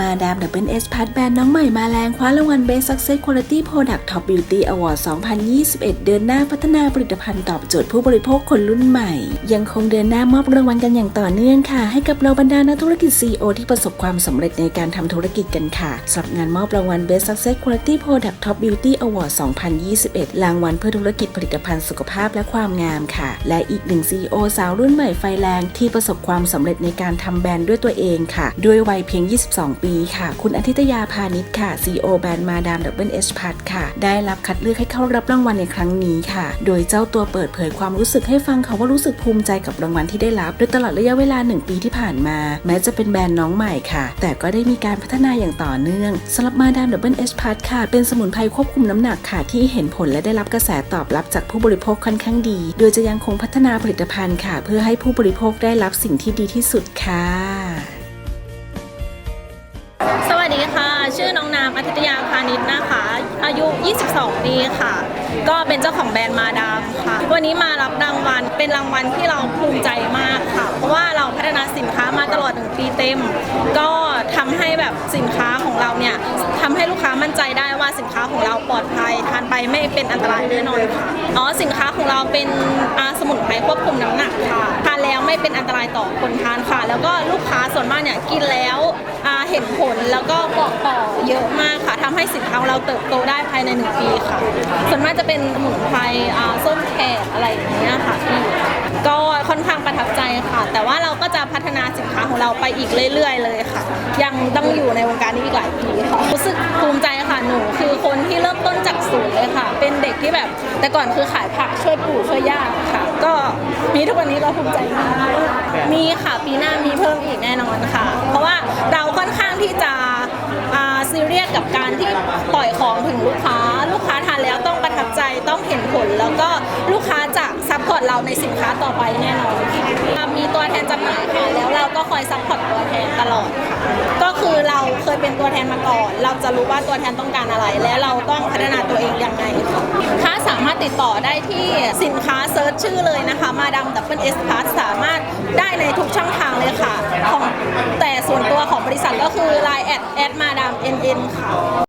มาดามดับเบิลเอสพัทแบรนด์น้องใหม่มาแรงคว้ารางวัล Best Success Quality Product Top Beauty Award 2021 เดินหน้าพัฒนาผลิตภัณฑ์ตอบโจทย์ผู้บริโภคคนรุ่นใหม่ ยังคงเดินหน้ามอบรางวัลกันอย่างต่อเนื่องค่ะ ให้กับเราบรรดานักธุรกิจ CEO ที่ประสบความสำเร็จในการทำธุรกิจกันค่ะสำหรับงานมอบรางวัล Best Success Quality Product Top Beauty Award 2021 รางวัลเพื่อธุรกิจผลิตภัณฑ์สุขภาพและความงามค่ะ และอีกหนึ่ง CEO สาวรุ่นใหม่ไฟแรงที่ประสบความสำเร็จในการทำแบรนด์ด้วยตัวเองค่ะ ด้วยวัยเพียง 22ปีค่ะ คุณอาทิตยาพาณิชย์ค่ะ CEO แบรนด์มาดามดับเบิลเอชพัทค่ะ ได้รับคัดเลือกให้เข้ารับรางวัลในครั้งนี้ค่ะ โดยเจ้าตัวเปิดเผยความรู้สึกให้ฟังค่ะว่ารู้สึกภูมิใจกับรางวัลที่ได้รับโดยตลอดระยะเวลา 1 ปีที่ผ่านมา แม้จะเป็นแบรนด์น้องใหม่ค่ะ แต่ก็ได้มีการพัฒนาอย่างต่อเนื่องสำหรับมาดามดับเบิลเอชพัทค่ะ เป็นสมุนไพรควบคุมน้ำหนักค่ะ ที่เห็นผลและได้รับกระแสตอบรับจากผู้บริโภคค่อนข้างดี โดยจะยังคงพัฒนาผลิตภัณฑ์ค่ะ เพื่อให้ผู้บริโภคได้รับสิ่งที่ดีที่สุดค่ะ ชื่อน้องน้ำอาทิตยาพาณิชย์นะคะ อายุ 22 ปีค่ะ ก็เป็นเจ้าของแบรนด์มาดามค่ะ วันนี้มารับรางวัล เป็นรางวัลที่เราภูมิใจมากค่ะ เพราะว่าเราพัฒนาสินค้ามาตลอด1ปีเต็ม ก็ทำให้แบบสินค้าของเราเนี่ยทำให้ลูกค้ามั่นใจได้ว่าสินค้าของเราปลอดภัย ทานไปไม่เป็นอันตรายแน่นอนค่ะ อ๋อ สินค้าของเราเป็นอาสมุนไพรควบายต่อคนทานค่ะ แล้วก็ลูกค้าส่วนมากเนี่ยกินแล้วเห็นผลแล้วก็บอกต่อเยอะมากค่ะทำให้สินค้าของเราเติบโตได้ภายในหนึ่งปีค่ะ ส่วนมากจะเป็นสมุนไพรส้มแขกอะไรอย่างเงี้ยค่ะพี่ก็ค่อนข้างประทับใจค่ะ แต่ว่าเราก็จะพัฒนาสินค้าของเราไปอีกเรื่อย ๆ เลยค่ะ ยังต้องอยู่ในวงการนี้อีกหลายปีค่ะรู้สึกภูมิใจค่ะหนูคือคนที่เริ่มต้นจากศูนย์เลยค่ะ เป็นเด็กที่แบบ แต่ก่อนคือขายผักช่วยปู่ช่วยย่าค่ะ มีทุกวันนี้เราภูมิใจมากมีค่ะปีหน้ามีเพิ่มอีกแน่นอนค่ะ เพราะว่าเราค่อนข้างที่จะซีเรียสกับการที่ปล่อยของถึงลูกค้า ลูกค้าทานแล้วต้องประทับใจต้องเห็นผล แล้วก็ลูกค้าจะซัพพอร์ตเราในสินค้าต่อไปแน่นอนมีตัวแทนจำหน่ายค่ะแล้วเราก็คอยซัพพอร์ตตัวแทนตลอดค่ะ ก็คือเราเค ยเป็นตัวแทนมาก่อน เราจะรู้ว่าตัวแทนต้องการอะไร และเราต้องพัฒนาตัวเองยังไงค่ะถ้าสามารถติดต่อได้ที่สินค้าเซิร์ชชื่อเลยนะคะ มาดามดับเบิลเอสพาสามารถได้ในทุกช่องทางเลยค่ะของแต่ส่วนตัวของบริษัทก็คือ Line แอดแอดมาดามเอ็นเอ็นค่ะ